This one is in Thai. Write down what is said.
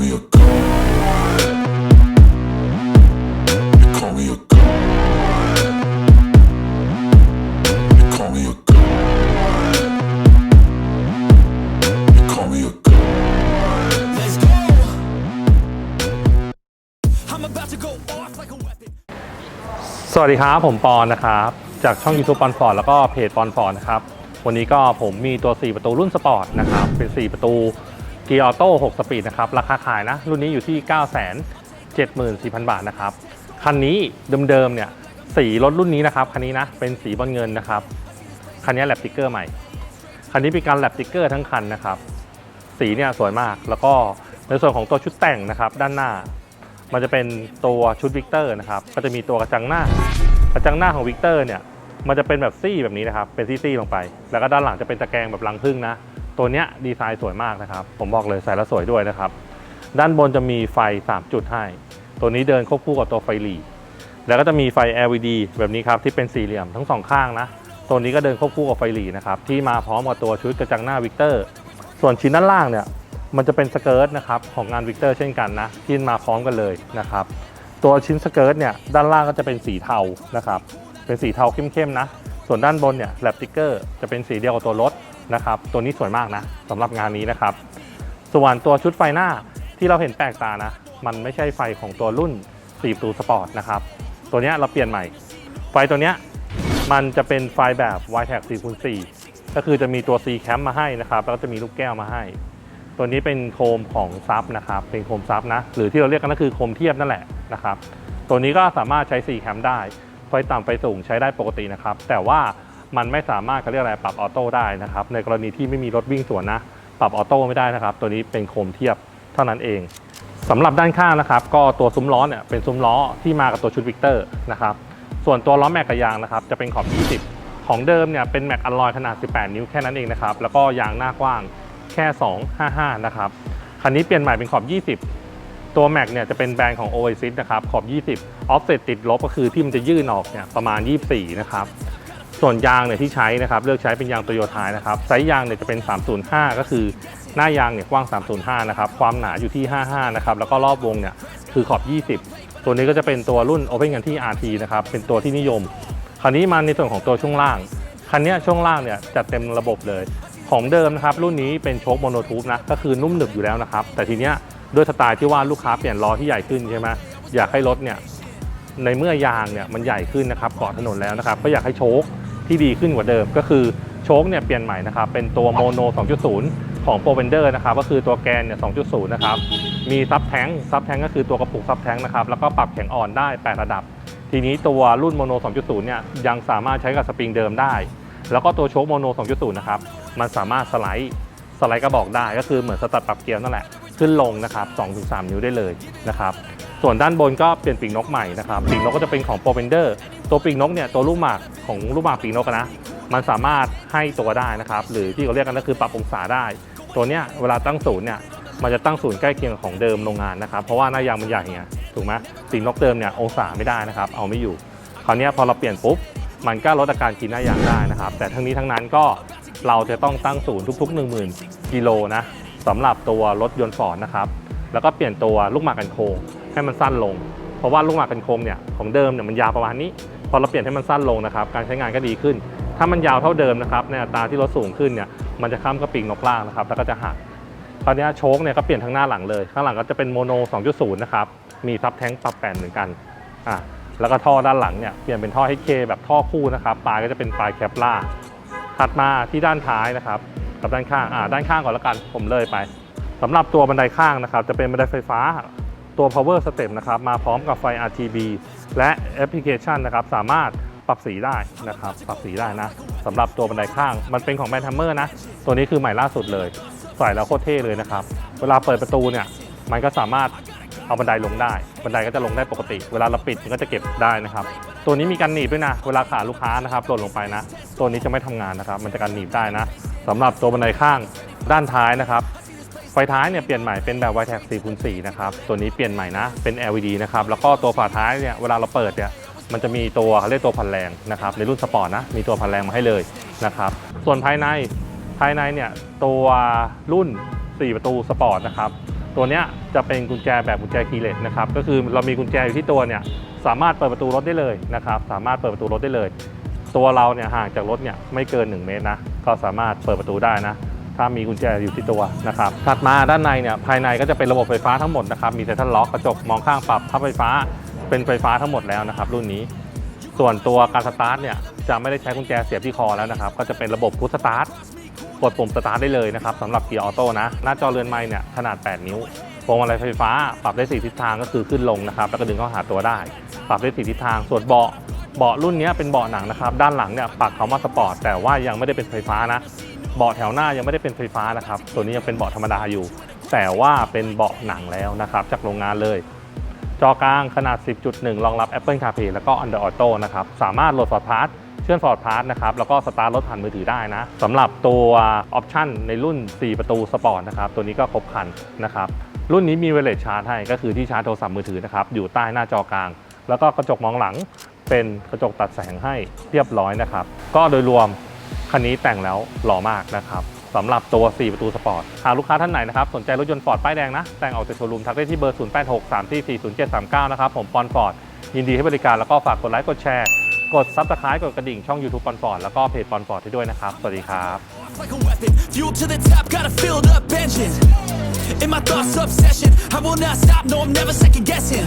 me a god. They call me a god. They call me a god. They call me a god. Let's go. I'm about to go off like a weapon. สวัสดีครับ ผมปอนนะครับ จากช่อง YouTube ปอนฟอร์ดแล้วก็เพจปอนฟอร์ดนะครับ วันนี้ก็ผมมีตัว 4 ประตูรุ่นสปอร์ตนะครับ เป็น 4 ประตู เกียร์ออโต้6สปีดนะครับ ราคาขายนะ รุ่นนี้อยู่ที่ 9 7 4 0 0 0 บาทนะครับ คันนี้เดิมๆเนี่ยสีรถรุ่นนี้นะครับ คันนี้นะ เป็นสีบอลเงินนะครับ คันนี้แลปติกเกอร์ใหม่ คันนี้เป็นการแลปติกเกอร์ทั้งคันนะครับ สีเนี่ยสวยมาก แล้วก็ในส่วนของตัวชุดแต่งนะครับ ด้านหน้า มันจะเป็นตัวชุดวิกเตอร์นะครับ ก็จะมีตัวกระจังหน้า กระจังหน้าของวิกเตอร์เนี่ย มันจะเป็นแบบซี่แบบนี้นะครับ เป็นซี่ๆลงไป แล้วก็ด้านหลังจะเป็นตะแกรงแบบรังผึ้งนะ ตัวเนี้ยดีไซน์สวยมากนะครับ ผมบอกเลยใส่แล้วสวยด้วยนะครับ ด้านบนจะมีไฟ 3 จุดให้ ตัวนี้เดินควบคู่กับตัวไฟหลีแล้วก็จะมีไฟ LED แบบนี้ครับที่เป็นสี่เหลี่ยมทั้งสองข้างนะ ตัวนี้ก็เดินควบคู่กับไฟหลีนะครับที่มาพร้อมกับตัวชุดกระจังหน้าวิกเตอร์ ส่วนชิ้นด้านล่างเนี่ยมันจะเป็นสเกิร์ตนะครับของงานวิกเตอร์เช่นกันนะที่มาพร้อมกันเลยนะครับตัวชิ้นสเกิร์ตเนี่ยด้านล่างก็จะเป็นสีเทานะครับเป็นสีเทาเข้มๆนะ ส่วนด้านบนเนี่ยแลปติกเกอร์จะเป็นสีเดียวกับตัวรถ นะครับ ตัวนี้สวยมากนะสำหรับงานนี้นะครับ ส่วนตัวชุดไฟหน้าที่เราเห็นแปลกตานะ มันไม่ใช่ไฟของตัวรุ่น4ประตูสปอร์ตนะครับ ตัวนี้เราเปลี่ยนใหม่ ไฟตัวนี้มันจะเป็นไฟแบบ y t a g 4คูณ4ก็คือจะมีตัว C cam มาให้นะครับ แล้วก็จะมีลูกแก้วมาให้ ตัวนี้เป็นโคมของซับนะครับ เป็นโคมซับนะ หรือที่เราเรียกกันก็คือโคมเทียบนั่นแหละนะครับ ตัวนี้ก็สามารถใช้4แคมได้ ไฟต่ำไฟสูงใช้ได้ปกตินะครับ แต่ว่า มันไม่สามารถเขาเรียกอะไรปรับออโต้ได้นะครับ ในกรณีที่ไม่มีรถวิ่งสวนนะ ปรับออโต้ไม่ได้นะครับ ตัวนี้เป็นโคมเทียบเท่านั้นเองสำหรับด้านข้างนะครับ ก็ตัวซุ้มล้อเนี่ยเป็นซุ้มล้อที่มากับตัวชุดวิกเตอร์นะครับ ส่วนตัวล้อแม็กกับยางนะครับ จะเป็นขอบ 20 ของเดิมเนี่ยเป็นแม็กอลลอยขนาด 18 นิ้วแค่นั้นเองนะครับ แล้วก็ยางหน้ากว้างแค่ 255 นะครับ คันนี้เปลี่ยนใหม่เป็นขอบ 20 ตัวแม็กเนี่ยจะเป็นแบรนด์ของ Oasis นะครับ ขอบ 20 Offset ติดลบก็คือที่มันจะยื่นออกเนี่ยประมาณ 24 นะครับ ส่วนยางเนี่ยที่ใช้นะครับเลือกใช้เป็นยางโตโยต้านะครับไซส์ยางเนี่ยจะเป็น 305 ก็คือหน้ายางเนี่ยกว้าง 305 นะครับความหนาอยู่ที่ 55 นะครับแล้วก็รอบวงเนี่ยคือขอบ 20 ตัวนี้ก็จะเป็นตัวรุ่น Open กันที่ RT นะครับเป็นตัวที่นิยม คราวนี้มาในส่วนของตัวช่วงล่างคันนี้ช่วงล่างเนี่ยจัดเต็มระบบเลยของเดิมนะครับรุ่นนี้เป็นโชคโมโนทูบนะก็คือนุ่มหนึบอยู่แล้วนะครับแต่ทีเนี้ยด้วยสไตล์ที่ว่าลูกค้าเปลี่ยนล้อที่ใหญ่ขึ้นใช่ไหมอยากให้รถเนี่ยในเมื่อยางเนี่ยมันใหญ่ขึ้นนะครับเกาะถนนแล้วนะครับก็อยากให้โชค ที่ดีขึ้นกว่าเดิม ก็คือโชคเนี่ยเปลี่ยนใหม่นะครับเป็นตัวโมโน 2.0 ของโปรเวนเดอร์นะครับก็คือตัวแกนเนี่ย 2.0 นะครับมีซับแทงซับแทงก็คือตัวกระปุกซับแทงนะครับแล้วก็ปรับแข็งอ่อนได้ 8 ระดับ ทีนี้ตัวรุ่นโมโน 2.0 เนี่ยยังสามารถใช้กับสปริงเดิมได้ แล้วก็ตัวโชคโมโน 2.0 นะครับมันสามารถสไลด์สไลด์กระบอกได้ก็คือเหมือนสตัดปรับเกียร์นั่นแหละขึ้นลงนะครับ 2-3 นิ้วได้เลยนะครับ ส่วนด้านบนก็เปลี่ยนปีกนกใหม่นะครับปีกนกก็จะเป็นของโปรเ e นเดอร์ ตัวปีกนกเนี่ยตัวลูกหมากของลูกหมากปีกนกนะมันสามารถให้ตัวได้นะครับ หรือที่เขาเรียกกันก็คือปรับองศาได้ ตัวเนี้ยเวลาตั้งศูนย์เนี่ยมันจะตั้งศูนย์ใกล้เคียงของเดิมโรงงานนะครับ เพราะว่าหน้ายางมันใหญ่ไงถูกไหมปีกนกเดิมเนี่ยองศาไม่ได้นะครับ เอาไม่อยู่คราวนี้พอเราเปลี่ยนปุ๊บมันก็ลดอาการกินหน้ายางได้นะครับ แต่ทั้งนี้ทั้งนั้นก็เราจะต้องตั้งศูนย์ทุก ๆ 10,000กิโลนะสำหรับตัวรถยนต์ฟอร์ดนะครับแล้วก็เปลี่ยนตัวลูกหมากกันโค้งให้มันสั้นลง เพราะว่าลูกหมากกันโค้งเนี่ยของเดิมเนี่ยมันยาวประมาณนี้ พอเราเปลี่ยนให้มันสั้นลงนะครับ การใช้งานก็ดีขึ้น ถ้ามันยาวเท่าเดิมนะครับในอัตราที่รถสูงขึ้นเนี่ยมันจะข้ามกระปิงนกล่างนะครับแล้วก็จะหักคราวนี้โชคเนี่ยก็เปลี่ยนทั้งหน้าหลังเลย ข้างหลังก็จะเป็นโมโน 2.0 นะครับ มีซับแท้งปรับแปดเหมือนกันอะแล้วก็ท่อด้านหลังเนี่ยเปลี่ยนเป็นท่อ HK แบบท่อคู่นะครับปลายก็จะเป็นปลายแคปล่าถัดมาที่ด้านท้ายนะครับกับด้านข้างอ่าด้านข้างก่อนล้วกันผมเลยไปสำหรับตัวบันไดข้างนะครับ จะเป็นบันไดไฟฟ้าตัว power step นะครับมาพร้อมกับไฟ RGB และแอปพลิเคชันนะครับสามารถปรับสีได้นะครับปรับสีได้นะสำหรับตัวบันไดข้าง มันเป็นของแบรนด์ทัมเมอร์นะ ตัวนี้คือใหม่ล่าสุดเลย ใส่แล้วโคตรเท่เลยนะครับ เวลาเปิดประตูเนี่ยมันก็สามารถเอาบันไดลงได้ บันไดก็จะลงได้ปกติ เวลาเราปิดมันก็จะเก็บได้นะครับ ตัวนี้มีการหนีบด้วยนะ เวลาขาลูกค้านะครับหล่นลงไปนะ ตัวนี้จะไม่ทำงานนะครับ มันจะการหนีบได้นะสำหรับตัวบันไดข้างด้านท้ายนะครับ ฟท้ายเนี่ยเปลี่ยนใหม่เป็นแบบ y t a g 4คูณ4นะครับ ตัวนี้เปลี่ยนใหม่นะ เป็น LED นะครับ แล้วก็ตัวฝาท้ายเนี่ย เวลาเราเปิดเนี่ย มันจะมีตัวเขาเรียกตัวพันแรงนะครับ ในรุ่นสปอร์ตนะ มีตัวพันแรงมาให้เลยนะครับ ส่วนภายใน ภายในเนี่ย ตัวรุ่น 4 ประตูสปอร์ตนะครับ ตัวเนี้ยจะเป็นกุญแจแบบกุญแจคีย์เลสนะครับ ก็คือเรามีกุญแจอยู่ที่ตัวเนี่ย สามารถเปิดประตูรถได้เลยนะครับ สามารถเปิดประตูรถได้เลย ตัวเราเนี่ยห่างจากรถเนี่ยไม่เกิน 1 เมตรนะ ก็สามารถเปิดประตูได้นะ ถ้ามีกุญแจอยู่ที่ตัวนะครับถัดมาด้านในเนี่ยภายในก็จะเป็นระบบไฟฟ้าทั้งหมดนะครับมีเซ็นทรัลล็อกกระจกมองข้างปรับพับไฟฟ้าเป็นไฟฟ้าทั้งหมดแล้วนะครับรุ่นนี้ ส่วนตัวการสตาร์ทเนี่ยจะไม่ได้ใช้กุญแจเสียบที่คอแล้วนะครับก็จะเป็นระบบพุทสตาร์ทกดปุ่มสตาร์ทได้เลยนะครับสำหรับเกียร์ออโต้นะหน้าจอเรือนไม้เนี่ยขนาด 8 นิ้วพวงมาลัยไฟฟ้าปรับได้ 4 ทิศทางก็คือขึ้นลงนะครับ แล้วก็ดึงเข้าหาตัวได้ ปรับได้ 4 ทิศทาง ส่วนเบาะเบาะรุ่นนี้เป็นเบาะหนังนะครับ ด้านหลังเนี่ยปักเขามาสปอร์ตแต่ว่ายังไม่ได้เป็นไฟฟ้านะ เบาะแถวหน้ายังไม่ได้เป็นไฟฟ้านะครับ ตัวนี้ยังเป็นเบาะธรรมดาอยู่ แต่ว่าเป็นเบาะหนังแล้วนะครับ จากโรงงานเลย จอกลางขนาด 10.1 รองรับ Apple CarPlay แล้วก็ Android Auto นะครับ สามารถโหลดฟอร์ดพาร์ทเชื่อมฟอร์ดพาร์ทนะครับ แล้วก็สตาร์ทรถผ่านมือถือได้นะสำหรับตัวออปชั่นในรุ่น 4 ประตูสปอร์ตนะครับ ตัวนี้ก็ครบครันนะครับ รุ่นนี้มีเวเลชาร์จให้ ก็คือที่ชาร์จโทรศัพท์มือถือนะครับ อยู่ใต้หน้าจอกลาง แล้วก็กระจกมองหลังเป็นกระจกตัดแสงให้เรียบร้อยนะครับ ก็โดยรวม คันนี้แต่งแล้วหล่อมากนะครับสำหรับตัว 4 ประตูสปอร์ตหากลูกค้าท่านไหนนะครับ สนใจรถยนต์ฟอร์ดป้ายแดงนะ แต่งออกจากโชว์รูมทักได้ที่เบอร์ 0863440739 นะครับ ผมปอนฟอร์ด ยินดีให้บริการแล้วก็ฝากกดไลค์กดแชร์ กดซับสไครต์กดกระดิ่งช่อง YouTube ปอนฟอร์ดแล้วก็เพจปอนฟอร์ดให้ด้วยนะครับ สวัสดีครับ like a weapon. Fuel to the top, got a filled up engine. In my thoughts, obsession. I will not stop, no, I'm never second guessing.